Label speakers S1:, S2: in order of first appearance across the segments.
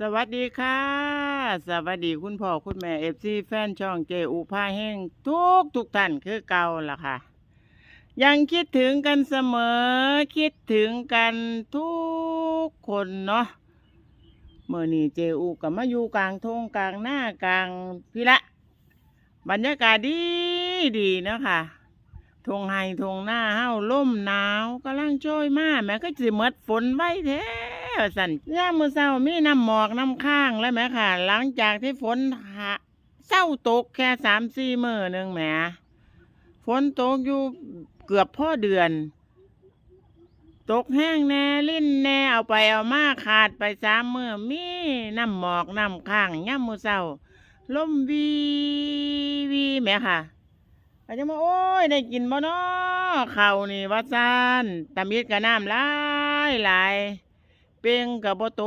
S1: สวัสดีค่ะ สวัสดีคุณพ่อคุณแม่เอฟซีแฟนช่องเจอุพาแห้งทุกทุกท่านคือเก่าล่ะค่ะ ยังคิดถึงกันเสมอ คิดถึงกันทุกคนเนาะเมื่อนี้เจอุกับมาอยู่กลางทงกลางหน้ากลางพี่ละ บรรยากาศดีดีนะค่ะทงไฮทงหน้าเฮาล่มหนาวกำลังโชยมาแม่ก็สิหมดฝนไว้แท้ สั่นย่ามมือเช้ามีน้ำหมอกน้ำข้างแล้วแม่ค่ะ หลังจากที่ฝนหาเศร้าตกแค่สามสี่มื้อหนึ่งแหมฝนตกอยู่เกือบพ่อเดือน ตกแห้งแน่ลิ้นแน่เอาไปเอามาขาดไปสามมื้อมีน้ำหมอกน้ำข้างย่ามมือเช้าลมวีวีแหม่ค่ะอาจจะมาโอ้ยได้กินบ่เนาะข้านี่ว่าซานตำมิดกับน้ำหลายหลาย ปงกับบ่ต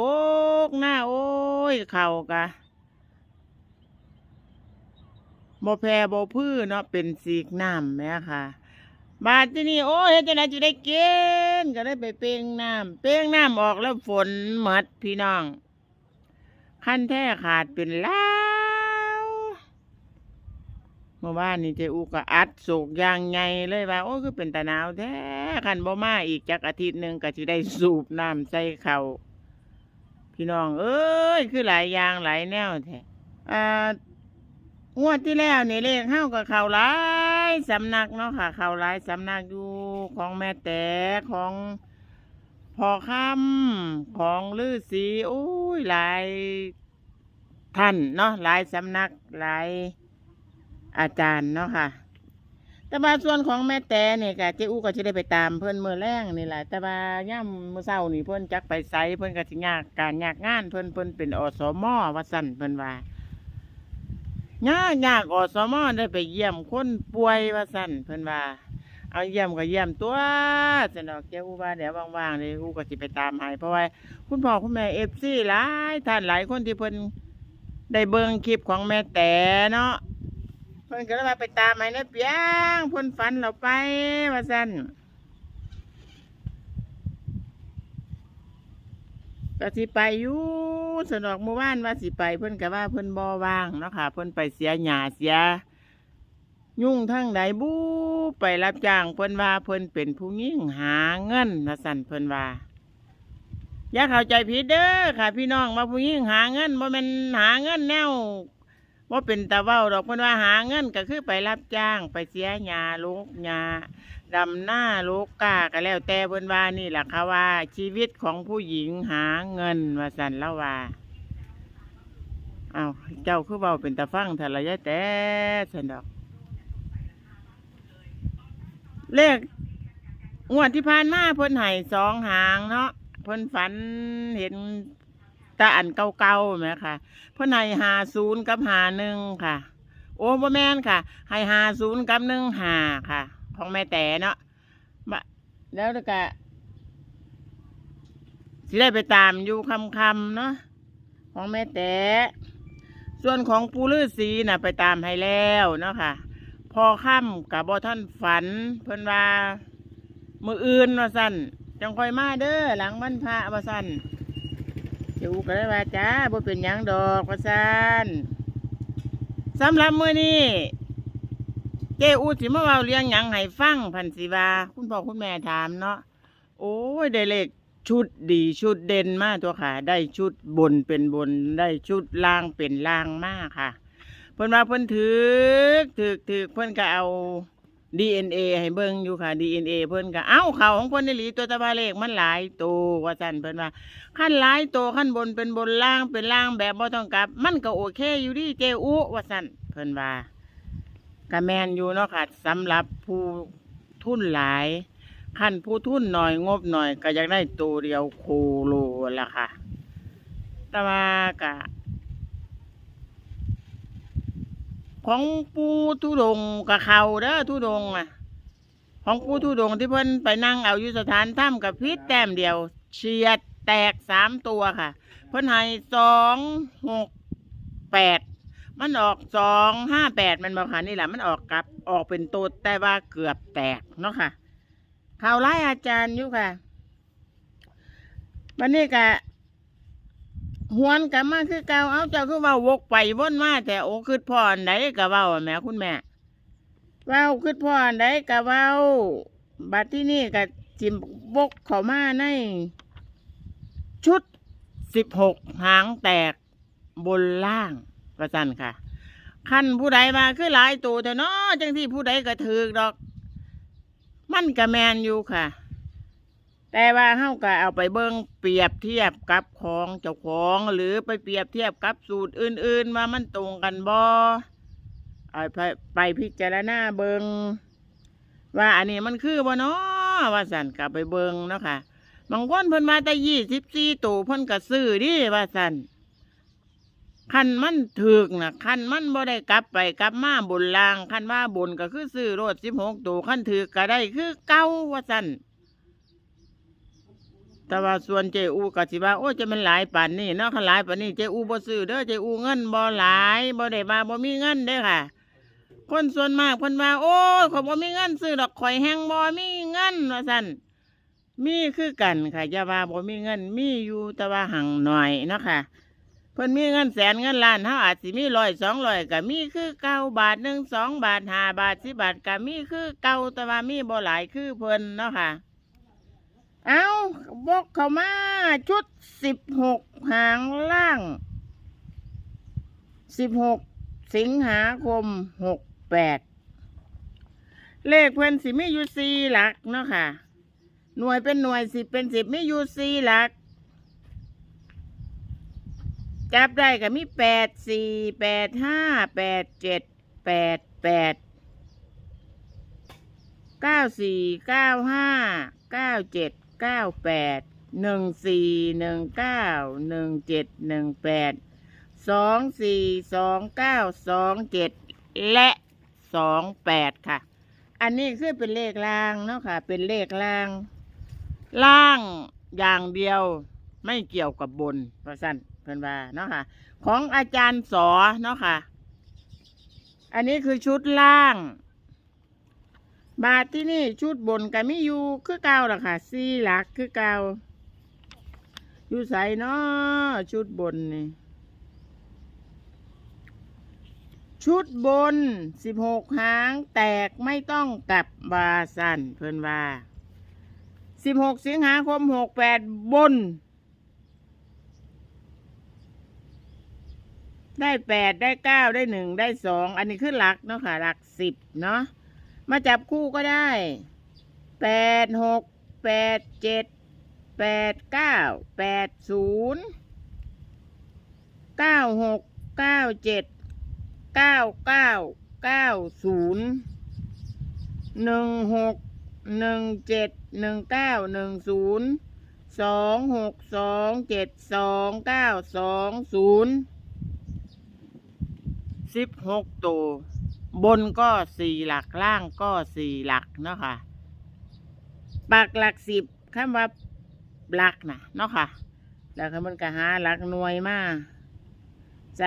S1: กหน้าโอ้ยข้ากะบ่แพ้บ่พื้นเนาะเป็นสีกน้ำแม่ค่ะ บาดที่นี่โอ้ยเฮ็ดจังไดจะได้กินก็ได้ไปเปงน้ำเปงน้ำออกแล้วฝนหมดพี่น้อง ขั้นแท้ขาดเป็นล้า เมื่อวานนี่เจอูก็อัดสูกอยางไงเลยว่า โอ้คือเป็นตาหนาวแท้คันบ่มาอีกจักอาทิตย์หนึ่งก็สิได้สูบน้ำใส่เขาพี่น้อง เอ้ย คือหลายอย่างหลายแนวแท้อ่างวดที่แล้วนี่เลขเข้ากับเขาหลายสำนักเนาะค่ะ เขาหลายสำนักอยู่ของแม่แต่ของพอคำของลือสีโอ้ยหลายท่านเนาะหลายสำนักหลาย อาจารย์เนาะค่ะ แต่ว่าส่วนของแม่แต่เนี่ยกะเจ้อู้ก็จะได้ไปตามเพิ่อนเมื่อแรงนี่แหละแต่ว่าย่ำมื่อเศร้านี่เพิ่อนจักไปไสเพิ่อนก็สิยากการยากงานเพิ่อนเพิ่นเป็นอสมว่าสั่นเพิ่อนว่ายากยากอสมได้ไปเยี่ยมคนป่วยว่าสั่นเพิ่อนว่าเอาเยี่ยมก็เยี่ยมตัวสนอกเจ้าอูว่าเดี๋ยวว่างๆเลยอูก็สิไปตามให้เพราะว่าคุณพ่อคุณแม่เอฟซีหลายท่านหลายคนที่เพิ่นได้เบิ่งคลิปของแม่แต่เนาะ เพิ่นก็เลยว่าไปตามให้นะเปียงเพิ่นฝันเราไปว่าซั่นก็สิไปอยู่สนอกเมื่อวานว่าสิไป เพิ่นก็ว่าเพิ่นบ่ว่างเนาะค่ะ เพิ่นไปเสียหญ้าเสีย ยุ่งทั้งใดบูไปรับจ้างเพิ่นว่าเพิ่นเป็นผู้ยิ่งหาเงินนะสั่นเพิ่นว่าอย่าเข้าใจผิดเด้อค่ะ พี่น้องว่าผู้ยิ่งหาเงินบ่แม่นหาเงินแนว ว่าเป็นตาเว้าดอกเพิ่นว่าหาเงินก็คือไปรับจ้างไปเสียหญ้าลูกหญ้าดำหน้าลูกกาก็แล้วแต่เพิ่นว่านี่แหละค่ะว่า ชีวิตของผู้หญิงหาเงินว่าสันล้วว่าเอาเจ้าคือเว้าเป็นตาฟังเถอะลยายแต่สันดอก เลขงวดที่ผ่านมาเพิ่นให้สองหางเนาะเพิ่นฝันเห็น ตาอันเก่าๆไหมค่ะเพิ่นให้หาศูนย์กับหาหนึ่งค่ะ โอ้บ่แม่นค่ะ ให้หาศูนย์กับหนึ่งหาค่ะ ของแม่แต่เนาะแล้วก็สิได้ไปตามอยู่คำๆเนาะของแม่แต่ส่วนของปูลือสีน่ะ ไปตามให้แล้วเนาะค่ะ พอค่ำกับบอท่านฝัน เพิ่นว่า มืออื่นว่าสั่นจังคอยมาเด้อหลังวันพระว่าสั่น เดี๋ยวก็ได้ว่าจ้าบ่เป็นหยังดอกว่าสั่นสำหรับมื้อนี้เจ้อูสิมาเว้าเรียงหยังให้ฟังพันสิว่าคุณพ่อคุณแม่ถามเนาะโอ้ยได้เลขชุดดีชุดเด่นมากตัวค่ะ ได้ชุดบนเป็นบนได้ชุดล่างเป็นล่างมากค่ะเพิ่นว่าเพิ่นถือกถือกถือกเพิ่นก็เอา DNA ให้เบิ่งอยู่ค่ะ DNA เพิ่นก็เอ้าเขาของเพิ่นนี่หลีตัวตะบาเลขมันหลายตัวว่าซั่นเพิ่นว่าขั้นหลายตัวขั้นบนเป็นบนล่างเป็นล่างแบบบ่ต้องกลับ มันก็โอเคอยู่ดีเจอุว่าซั่นเพิ่นว่าก็แมนอยู่เนาะค่ะสำหรับผู้ทุนหลายขั้นผู้ทุนหน่อยงบหน่อยก็อยากได้ตัวเดียวโคโลละค่ะ แต่ว่าก็ ของปูทุดงกับเขาเด้อทุดงอะ ของปูทุดงที่เพิ่นไปนั่งเอาอยู่สถานถ้ำกับพิษแต้มเดียวเฉียดแตกสามตัวค่ะ เพิ่นให้สองหกแปดมันออกสองห้าแปดมันบอกค่ะนี่แหละมันออกกลับออกเป็นตัวแต่ว่าเกือบแตกเนาะค่ะข่าวไล่อาจารย์อยู่ค่ะวันนี้กะ หวนกลับมาคือเก่าเอาเจ้าคือเว่าวกไปวนมาแต่โอ้คือพ่ออันใดก็เว้าแหม่คุณแม่เว้าคือพ่ออันใดก็เว้า บัดที่นี่ก็จิมบกเข้ามาใน ชุดสิบหกหางแตกบนล่างประจันค่ะคันผู้ใดมาคือหลายตัวแต่เนาะจังที่ผู้ใดก็ถือดอก มันกะแมนอยู่ค่ะ แต่ว่าเฮาก็เอาไปเบิ่งเปรียบเทียบกับของเจ้าของ หรือไปเปรียบเทียบกับสูตรอื่นๆว่ามันตรงกันบ่เอาไปไปพิจารณาเบิงว่าอันนี้มันคือบ่เนาะว่าสันกลับไปเบิงเนาะค่ะบางคนเพิ่นมาแต่ยี่สิบสี่ตัวเพิ่นก็ซื้อดิว่าสันคันมันถึกนะคันมันบ่ได้กลับไปกลับมาบนลางคันว่าบนก็คือซื้อรถสิบหกตัวคันถึกก็ได้คือเก่าว่าสั่น แต่ว่าส่วนเจอูก็สิว่าโอ้จะมันหลายป่านนี่เนาะคันหลายป่านนี่เจอูบ่ซื้อเด้อเจอูเงินบ่หลายบ่ได้มาบ่มีเงินเด้อค่ะ คนส่วนมากเพิ่นว่าโอ้ข่อยบ่มีเงินซื้อดอกข่อยแฮงบ่มีเงินว่าซั่นมีคือกันค่ะอย่าว่าบ่มีเงินมีอยู่แต่ว่าหังหน่อยเนาะค่ะเพิ่นมีเงินแสนเงินล้านเฮาอาจสิมีร้อยสองร้อยก็มีคือเก่าบาทหนึ่งสองบาทห้าบาทสิบบาทก็มีคือเก่าแต่ว่ามีบ่หลายคือเพิ่นเนาะค่ะ เอาบกเข้ามา ชุดสิบหกหางล่างสิบหกสิงหาคมหกแปดเลขเพื่อนสิมีอยู่สี่หลักเนาะค่ะ หน่วยเป็นหน่วยสิบเป็นสิบมีอยู่สี่หลัก จับได้ก็มีแปดสี่แปดห้าแปดเจ็ดแปดแปดเก้าสี่เก้าห้าเก้าเจ็ด เก้าแปดหนึ่งสี่หนึ่งเก้าหนึ่งเจ็ดหนึ่งแปดสองสี่สองเก้าสองเจ็ดและสองแปดค่ะ อันนี้คือเป็นเลขล่างเนาะค่ะ เป็นเลขล่าง ล่างอย่างเดียวไม่เกี่ยวกับบนเพราะสั้นเพิ่นว่าเนาะค่ะ ของอาจารย์สอเนาะค่ะ อันนี้คือชุดล่าง บาทที่นี่ชุดบนก็มีอยู่คือเก่าล่ะค่ะสี่หลักคือเก่าอยู่ใส่เนาะชุดบนนี่ ชุดบนสิบหกหางแตกไม่ต้องกลับบาสันเพิ่นว่าสิบหกสิงหาคมหกแปดบน ได้แปดได้เก้าได้หนึ่งได้สองอันนี้คือหลักเนาะค่ะ หลักสิบเนาะ มาจับคู่ก็ได้แปดหกแปดเจ็ดแปดเก้าแปดศูนย์เก้าหกเก้าเจ็ดเก้าเก้าเก้าศูนย์หนึ่งหกหนึ่งเจ็ดหนึ่งเก้าหนึ่งศูนย์สองหกสองเจ็ดสองเก้าสองศูนย์สิบหกตัว บนก็สี่หลักล่างก็สี่หลักเนาะค่ะปักหลักสิบคำว่าหลักนะเนาะค่ะ แล้วก็มันก็หาหลักหน่วยมาใจ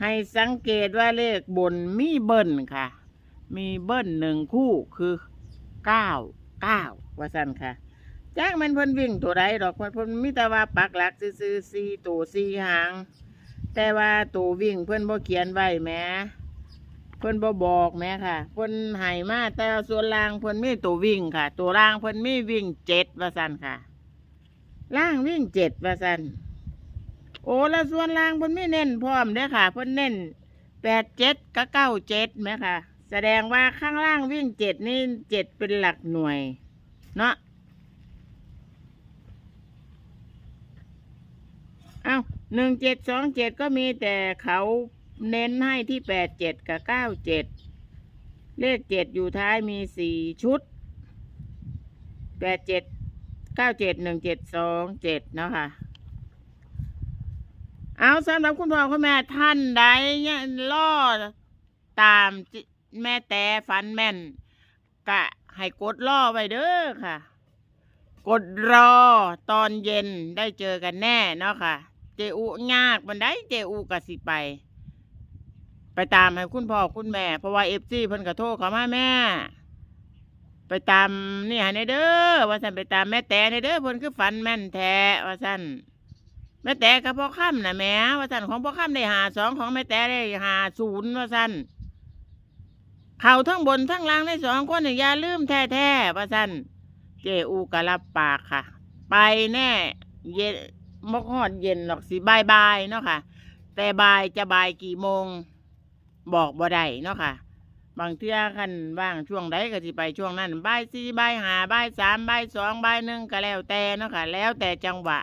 S1: ให้สังเกตว่าเลขบนมีเบิ้ลค่ะ มีเบิ้ลหนึ่งคู่คือเก้าเก้าว่าสั้นค่ะจ้างมันเพิ่นวิ่งตัวใดดอกเพิ่นเพิ่นมีแต่ว่าปักหลักซื้อสี่ตัวสี่หาง แต่ว่าตัววิ่งเพิ่นบ่เขียนไว้แม้ เพิ่นบ่บอกแม้ค่ะเพิ่นให้มาแต่ส่วนล่างเพิ่นมีตัววิ่งค่ะ ตัวล่างเพิ่นมีวิ่งเจ็ดว่าสันค่ะ ล่างวิ่งเจ็ดว่าสันโอ้แล้วส่วนล่างเพิ่นไม่เน้นพร้อมเด้อค่ะ เพิ่นเน้นแปดเจ็ดกับเก้าเจ็ดไหมค่ะ แสดงว่าข้างล่างวิ่งเจ็ดนี่เจ็ดเป็นหลักหน่วย เนาะเอาหนึ่งเจ็ดสองเจ็ดก็มีแต่เขา เน้นให้ที่แปดเจ็ดกับเก้าเจ็ดเลขเจ็ดอยู่ท้ายมีสี่ชุดแปดเจ็ดเก้าเจ็ดหนึ่งเจ็ดสองเจ็ดเนาะค่ะ เอาสำหรับคุณพ่อคุณแม่ท่านใดเนี่ยล่อตามแม่แต่ฝันแม่น กะให้กดล่อไว้เด้อค่ะ กดรอตอนเย็นได้เจอกันแน่เนาะค่ะ เจอุยากบันไดเจอุกสิไป ไปตามให้คุณพ่อคุณแม่ เพราะว่าเอฟซีเพิ่นกระโทรเขามาแม่ ไปตามนี่ให้ในเด้อว่าสันไปตามแม่แต่ในเด้อเพิ่นคือฝันแม่นแท้ว่าสันแม่แต่กับพ่อค่ำนะแหม่ว่าสันของพ่อค่ำได้หาสองของแม่แต่ได้หาศูนย์ว่าสันเข่าทั้งบนทั้งล่างได้สองคนอย่าลืมแท้ๆว่าสันเจอูกะรับปากค่ะ ไปแน่เย็นมกฮอดเย็นหรอกสิบายบายเนาะค่ะ แต่บายจะบายกี่โมง บอกบ่ได้เนาะค่ะ บางเทื่อคันว่างช่วงใดก็สิไปช่วงนั้นบ่ายสี่บ่ายห้าบ่ายสามบ่ายสองบ่ายหนึ่งก็แล้วแต่เนาะค่ะ แล้วแต่จังหวะ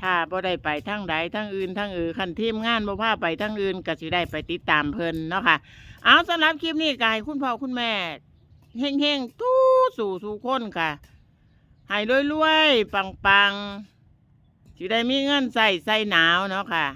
S1: ถ้าบ่ได้ไปทั้งใดทั้งอื่นทั้งอื่นคันทีมงานบ่พาไปทั้งอื่นก็สิได้ไปติดตามเพิ่นเนาะค่ะ เอาสำหรับคลิปนี้ก็ให้คุณพ่อคุณแม่เฮงๆตู้สู่สู่คนค่ะให้รวยๆปังๆสิได้มีเงินใส่ใส่หนาวเนาะค่ะ